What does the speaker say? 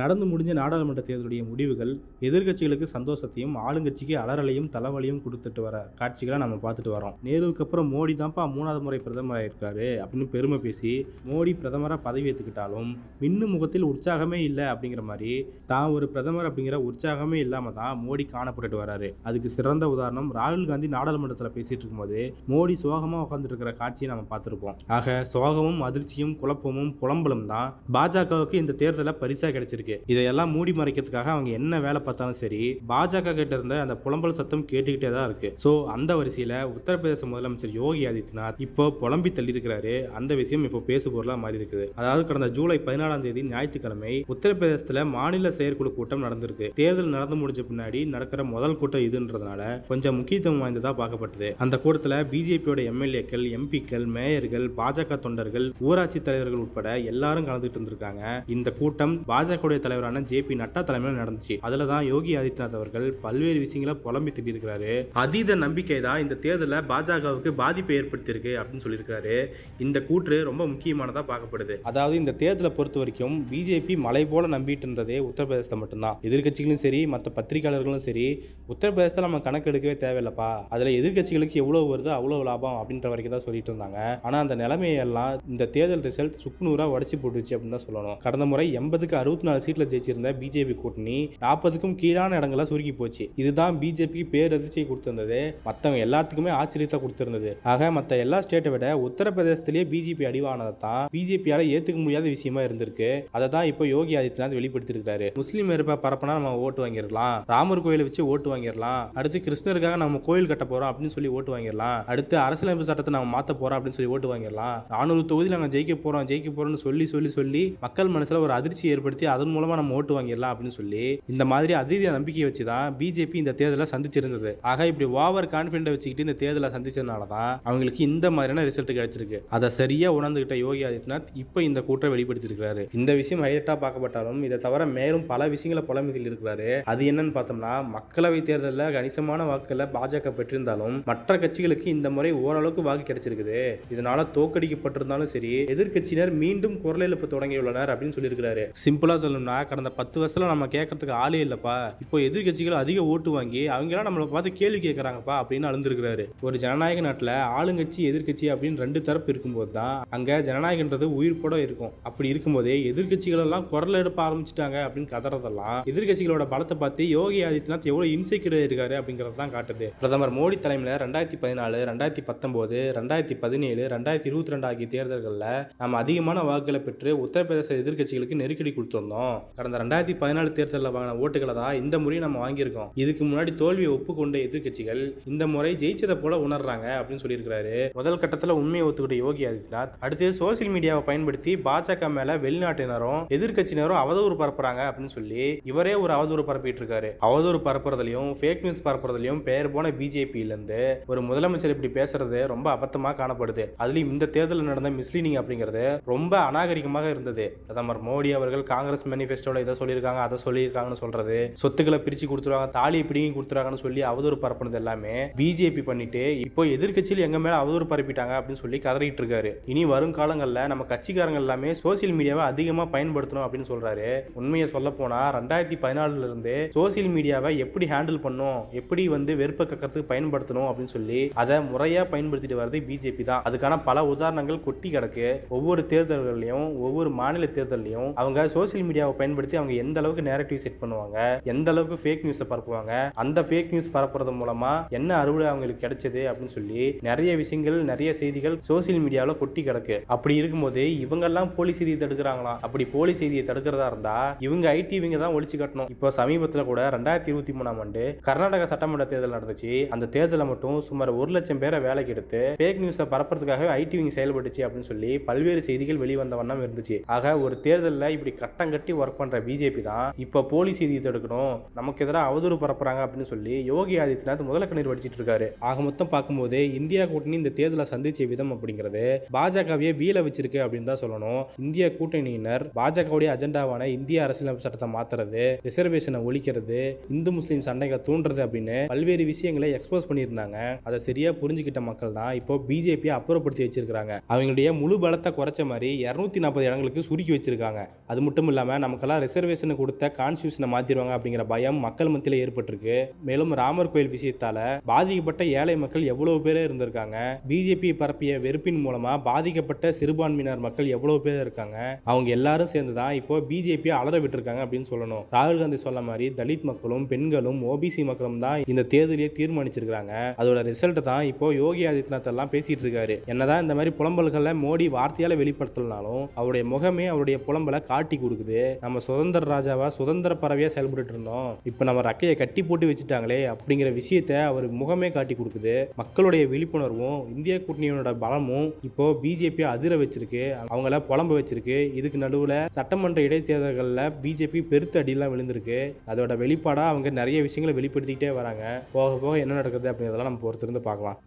நடந்து முடிஞ்ச நாடாளுமன்ற தேர்தலுடைய முடிவுகள் எதிர்க்கட்சிகளுக்கு சந்தோஷத்தையும் ஆளுங்கட்சிக்கு அலறலையும் தலைவலியும் கொடுத்துட்டு வர காட்சிகளை நம்ம பார்த்துட்டு வரோம். நேருவுக்கு அப்புறம் மோடி தான்ப்பா மூணாவது முறை பிரதமராக இருக்காரு அப்படின்னு பெருமை பேசி மோடி பிரதமராக பதவி ஏற்றுக்கிட்டாலும் மின்னு முகத்தில் உற்சாகமே இல்லை அப்படிங்கிற மாதிரி தான் ஒரு பிரதமர் அப்படிங்கிற உற்சாகமே இல்லாமல் தான் மோடி காணப்பட்டுட்டு வராரு. அதுக்கு சிறந்த உதாரணம் ராகுல் காந்தி நாடாளுமன்றத்தில் பேசிட்டு இருக்கும்போது மோடி சோகமாக உட்காந்துட்டு இருக்கிற காட்சியை நம்ம பார்த்துருப்போம். ஆக சோகமும் அதிர்ச்சியும் குழப்பமும் புலம்பலும் தான் பாஜகவுக்கு இந்த தேர்தலில் பரிசாக கிடைச்சிருக்கு. இதையெல்லாம் மூடி மறைக்கிறதுக்காக அவங்க என்ன வேலை பார்த்தாலும் சரி பாஜக கிட்ட இருந்த அந்த புலம்பல் சத்தம் கேட்டுக்கிட்டே தான் இருக்கு. ஸோ அந்த வரிசையில் உத்தரப்பிரதேச முதலமைச்சர் யோகி ஆதித்யநாத் இப்போ புலம்பி தள்ளி இருக்கிறாரு அந்த விஷயம் இப்போ பேசு பொருளாக மாறி இருக்குது. அதாவது கடந்த ஜூலை பதினாலாம் தேதி ஞாயிற்றுக்கிழமை உத்தரப்பிரதேசத்தில் மாநில செயற்குழு கூட்டம் நடந்திருக்கு. தேர்தல் நடந்து முடிஞ்ச பின்னாடி நடக்கிற முதல் கூட்டம் இதுன்றதுனால கொஞ்சம் முக்கியத்துவம் வாய்ந்ததா பார்க்கப்பட்டது. அந்த கூட்டத்தில் பிஜேபியோட எம்எல்ஏக்கள் எம்பிக்கள் மேயர்கள் பாஜக தொண்டர்கள் ஊராட்சி தலைவர்கள் உட்பட எல்லாரும் கலந்துட்டு இருந்திருக்காங்க. இந்த கூட்டம் பாஜக தலைவரான ஜே பி நட்டா தலைமையில் நடந்துச்சு. அதுல தான் யோகி ஆதித்யநாத் அவர்கள் பல்வேறு விஷயங்களை புலம்பி திட்டிருக்கிறாரு அதீத நம்பிக்கை தான் இந்த தேர்தலில் பாஜகவுக்கு பாதிப்பை ஏற்படுத்தியிருக்கு அப்படின்னு சொல்லியிருக்காரு இந்த கூற்று ரொம்ப முக்கியமானதா பார்க்கப்படுது. அதாவது இந்த தேர்தலை பொறுத்த வரைக்கும் பிஜேபி மலை போல நம்பிட்டு இருந்ததே உத்தரப்பிரதேசத்தை மட்டும்தான். எதிர்க்கட்சிகளும் சரி மற்ற பத்திரிகையாளர்களும் சரி உத்தரப்பிரதேசத்தில் நம்ம கணக்கு எடுக்கவே தேவையில்லப்பா. அதில் எதிர்கட்சிகளுக்கு எவ்வளோ வருதோ அவ்வளோ லாபம் அப்படின்ற வரைக்கும் தான் சொல்லிட்டு இருந்தாங்க. ஆனால் அந்த நிலைமையெல்லாம் இந்த தேர்தல் ரிசல்ட் சுக்குநூறாக உடச்சி போட்டுச்சு அப்படின்னு தான் சொல்லணும். கடந்த முறை எண்பதுக்கு அறுபத்தி நாலு சீட்டில் ஜெயிச்சிருந்த பிஜேபி கூட்டணி நாற்பதுக்கும் கீழான இடங்களை சுருக்கி போச்சு. இதுதான் பிஜேபிக்கு பேரதிர்ச்சியை கொடுத்திருந்தது. மற்றவங்க எல்லாத்துக்குமே ஆச்சரியத்தை கொடுத்திருந்தது. ஆக மற்ற எல்லா ஸ்டேட்டை விட உத்தரப்பிரதேசத்திலேயே பிஜேபி அடிவானதை தான் பிஜேபியால ஏத்துக்க முடியாத விஷயமா இருந்திருக்கு. அதை தான் இப்போ யோகி ஆதித்யநாத் வெளிப்படுத்தியிருக்காரு. முஸ்லீம் வெறுப்பை பரப்பினா நம்ம ஓட்டு வாங்கிடலாம். ராமர் கோயிலை வச்சு ஓட்டு வாங்கிடலாம். அடுத்து கிருஷ்ணருக்காக நம்ம கோயில் கட்ட போறோம் அப்படின்னு சொல்லி ஓட்டு வாங்கிடலாம். அடுத்து அரசியலமைப்பு சட்டத்தை நம்ம மாத்த போறோம் அப்படின்னு சொல்லி ஓட்டு வாங்கிடலாம். நானூறு தொகுதியில் நாங்கள் ஜெயிக்க போறோம் ஜெயிக்க போறோம்னு சொல்லி சொல்லி சொல்லி மக்கள் மனசுல ஒரு அதிர்ச்சி ஏற்படுத்தி அதன் மூலமா நம்ம ஓட்டு வாங்கிடலாம் அப்படின்னு சொல்லி இந்த மாதிரி அதிக நம்பிக்கையை வச்சு தான் பிஜேபி இந்த தேர்தலை சந்திச்சிருந்தது. ஆக இப்படி ஓவர் கான்ஃபிடென்ட் வச்சுக்கிட்டு இந்த தேர்தலை சந்திச்சதுனால தான் அவங்களுக்கு இந்த மாதிரியான ரிசல்ட் கிடைச்சிருக்கு. அதை சரியா உணர்ந்துகிட்ட யோகி ஆதித்யநாத் இப்போ இந்த கூற்றை வெளிப்படுத்தியிருக்கிறாரு. இந்த விஷயம் ஹைலைட்டா பார்க்கப்பட்டாலும் இதை தவிர மேலும் பல விஷயங்களை புலமைகள் இருக்கிறாரு. அது என்னன்னு பார்த்தோம்னா மக்களவை தேர்தலில் கணிசமான வாக்குகளை பாஜக பெற்றிருந்தாலும் மற்ற கட்சிகளுக்கு இந்த முறை ஓரளவுக்கு வாக்கு கிடைச்சிருக்குது. இதனால தோக்கடிக்கப்பட்டிருந்தாலும் சரி எதிர்க்கட்சியினர் மீண்டும் குரல் எழுப்ப தொடங்கியுள்ளனர் அப்படின்னு சொல்லியிருக்கிறாரு. சிம்பிளா சொல்லணும்னா கடந்த பத்து வருஷத்தில் நம்ம கேட்கறதுக்கு ஆளே இல்லைப்பா. இப்போ எதிர்க்கட்சிகள் அதிக ஓட்டு வாங்கி அவங்க நம்மளை பார்த்து கேள்வி கேட்குறாங்கப்பா அப்படின்னு அழுந்திருக்கிறாரு. ஒரு ஜனநாயக நாட்டில் ஆளுங்கட்சி எதிர்க்கட்சி அப்படின்னு ரெண்டு தரப்பு இருக்கும்போது தான் அங்கே ஜனநாயகன்றது உயிர்ப்போட இருக்கும். அப்படி இருக்கும்போதே எதிர்கட்சிகள் எல்லாம் குரல் எடுப்ப ஆரம்பிச்சிட்டாங்க அப்படின்னு கதறதெல்லாம் எதிர்க்கட்சிகளோட பலத்தை பார்த்து யோகி ஆதித்யநாத் எவ்வளோ இன்செக்யூர் இருக்காரு அப்படிங்கிறது தான் காட்டுது. பிரதமர் மோடி தலைமையில் ரெண்டாயிரத்தி பதினாலு ரெண்டாயிரத்தி பத்தொம்போது ரெண்டாயிரத்தி பதினேழு ரெண்டாயிரத்தி இருபத்தி ரெண்டு ஆகிய தேர்தல்களில் நம்ம அதிகமான வாக்குகளை பெற்று உத்தரப்பிரதேச எதிர்க்கட்சிகளுக்கு நெருக்கடி கொடுத்துருந்தோம். கடந்த ரெண்டாயிரத்தி பதினாலு தேர்தலில் வாங்கின ஓட்டுகளை தான் இந்த முறையும் நம்ம வாங்கியிருக்கோம். இதுக்கு முன்னாடி தோல்வியை ஒப்புக்கொண்ட எதிர்க்கட்சிகள் இந்த முறை ஜெயிச்சதை போல உணர்றாங்க அப்படின்னு சொல்லியிருக்கிறாரு. முதல் கட்டத்தில் உண்மையை ஒத்துக்கிட்ட யோகி ஆதித்யநாத் அடுத்து சோசியல் மீடியாவை பயன்படுத்தி பாஜக மேல வெளிநாட்டினரும் எதிர்கட்சியினரும் அவதூறு பரப்புறாங்க அப்படின்னு சொல்லி இவரே ஒரு அவதூறு பரப்பிட்டு இருக்காரு அவதூறு பரப்புறதுலயும் ஃபேக் நியூஸ் பரப்புறதுலையும் பெயர் போன பிஜேபியில இருந்து ஒரு முதலமைச்சர் இப்படி பேசுறது ரொம்ப அபத்தமாக காணப்படுது. அதுலயும் இந்த தேர்தலில் நடந்த மிஸ்லீடிங் அப்படிங்கிறது ரொம்ப அநாகரிகமாக இருந்தது. பிரதமர் மோடி அவர்கள் காங்கிரஸ் மேனிஃபெஸ்டோவில் இதை சொல்லியிருக்காங்க அதை சொல்லியிருக்காங்கன்னு சொல்றது. சொத்துக்களை பிரிச்சு கொடுத்துருவாங்க தாலியை பிடிங்கி கொடுத்துருவாங்கன்னு சொல்லி அவதூறு பரப்புனது எல்லாமே பிஜேபி பண்ணிட்டு இப்போ எதிர்கட்சியில் எங்க மேல அவதூறு பரப்பிட்டாங்க அப்படின்னு சொல்லி கதறிட்டு இருக்காரு இனி வரும் காலங்களில் நம்ம கட்சிக்காரங்க எல்லாமே சோசியல் மீடியாவை அதிகமாக பயன்படுத்தணும் அப்படின்னு சொல்றாரு. உண்மையை சொல்ல போனால் ரெண்டாயிரத்தி பதினாலுல இருந்து சோசியல் மீடியாவை எப்படி ஹேண்டில் பண்ணும் எப்படி வந்து வெறுப்ப கக்கிறதுக்கு பயன்படுத்தணும் அப்படின்னு சொல்லி அதை முறையா பயன்படுத்திட்டு வர்றது பிஜேபி தான். அதுக்கான பல உதாரணங்கள் கொட்டி கிடக்கு. ஒவ்வொரு தேர்தல்கள்லையும் ஒவ்வொரு மாநில தேர்தல்லையும் அவங்க சோசியல் மீடியா மீடியாவை பயன்படுத்தி அவங்க எந்த அளவுக்கு நேரட்டிவ் செட் பண்ணுவாங்க எந்த அளவுக்கு ஃபேக் நியூஸை பரப்புவாங்க அந்த ஃபேக் நியூஸ் பரப்புறது மூலமா என்ன அறுவடை அவங்களுக்கு கிடைச்சது அப்படின்னு சொல்லி நிறைய விஷயங்கள் நிறைய செய்திகள் சோசியல் மீடியாவில் கொட்டி கிடக்கு. அப்படி இருக்கும்போது இவங்கெல்லாம் போலி செய்தியை தடுக்கிறாங்களாம். அப்படி போலி செய்தியை தடுக்கிறதா இருந்தா இவங்க ஐடி இவங்க தான் ஒழிச்சு கட்டணும். இப்போ சமீபத்தில் கூட ரெண்டாயிரத்தி இருபத்தி மூணாம் ஆண்டு கர்நாடக சட்டமன்ற தேர்தல் நடந்துச்சு. அந்த தேர்தலில் மட்டும் சுமார் ஒரு லட்சம் பேரை வேலைக்கு எடுத்து ஃபேக் நியூஸை பரப்புறதுக்காக ஐடி விங் செயல்பட்டுச்சு அப்படின்னு சொல்லி பல்வேறு செய்திகள் வெளிவந்த வண்ணம் இருந்துச்சு. ஆக ஒரு தேர்தலில் இப்படி கட்டம் கட்டி ஒர்க் பண்ற பிஜேபி தான். இப்போ போலி செய்தியை தடுக்கணும் நமக்கு எதிராக அவதூறு பரப்புறாங்க அப்படின்னு சொல்லி யோகி ஆதித்யநாத் முதல கண்ணீர் வடிச்சிட்டு இருக்காரு. ஆக மொத்தம் பார்க்கும்போது இந்தியா கூட்டணி இந்த தேர்தலை சந்திச்ச விதம் அப்படிங்கிறது பாஜகவையே வீல வச்சிருக்கு அப்படின்னு தான் சொல்லணும். இந்திய கூட்டணியினர் பாஜகவுடைய அஜெண்டாவான இந்திய அரசியலமைப்பு சட்டத்தை மாத்துறது ரிசர்வேஷனை ஒழிக்கிறது இந்து முஸ்லீம் சண்டைகளை தூண்டுறது அப்படின்னு பல்வேறு விஷயங்களை எக்ஸ்போஸ் பண்ணியிருந்தாங்க. அதை சரியா புரிஞ்சுக்கிட்ட மக்கள் தான் இப்போ பிஜேபியை அப்புறப்படுத்தி வச்சிருக்காங்க அவங்களுடைய முழு பலத்தை குறைச்ச மாதிரி இரநூத்தி நாற்பது இடங்களுக்கு சுருக்கி வச்சிருக்காங்க. அது மட்டும் இல்லாமல் நமக்கெல்லாம் ரிசர்வேஷன் கொடுத்த கான்ஸ்டியூஷனை மாற்றிடுவாங்க அப்படிங்கிற பயம் மக்கள் மத்தியில் ஏற்பட்டிருக்கு. மேலும் ராமர் கோயில் விஷயத்தால பாதிக்கப்பட்ட ஏழை மக்கள் எவ்வளவு பேர் இருந்திருக்காங்க. பிஜேபி பரப்பிய வெறுப்பின் மூலமா பாதிக்கப்பட்ட சிறுபான்மையினர் மக்கள் எவ்வளவு பேர் இருக்காங்க. அவங்க எல்லாரும் சேர்ந்து தான் இப்போ பிஜேபியை அலற விட்டுருக்காங்க அப்படின்னு சொல்லணும். ராகுல் காந்தி சொன்ன மாதிரி தலித் மக்களும் பெண்களும் ஓபிசி மக்களும் தான் இந்த தேர்தலையே தீர்மானிச்சிருக்காங்க அதோட ரிசல்ட் தான் இப்போ யோகி ஆதித்யநாத் எல்லாம் பேசிட்டு இருக்காரு. என்னதான் இந்த மாதிரி புலம்பல்களை மோடி வார்த்தையால வெளிப்படுத்தலனாலும் அவருடைய முகமே அவருடைய புலம்பலை காட்டி கொடுக்குது. நம்ம சுதந்திர ராஜாவா சுதந்திர பறவையா செயல்பட்டு இருந்தோம். இப்போ நம்ம ரக்கையை கட்டி போட்டு வச்சுட்டாங்களே அப்படிங்கிற விஷயத்த அவர் முகமே காட்டி கொடுக்குது. மக்களுடைய விழிப்புணர்வும் இந்திய கூட்டணியோட பலமும் இப்போ பிஜேபி அதிர வச்சிருக்கு. அவங்கள புலம்ப வச்சிருக்கு. இதுக்கு நடுவில் சட்டமன்ற இடைத்தேர்தல்களில் பிஜேபி பெருத்த அடியெல்லாம் விழுந்திருக்கு. அதோட வெளிப்பாடாக அவங்க நிறைய விஷயங்களை வெளிப்படுத்திக்கிட்டே வராங்க. போக போக என்ன நடக்குது அப்படிங்கிறதெல்லாம் நம்ம பொறுத்திருந்து பார்க்கலாம்.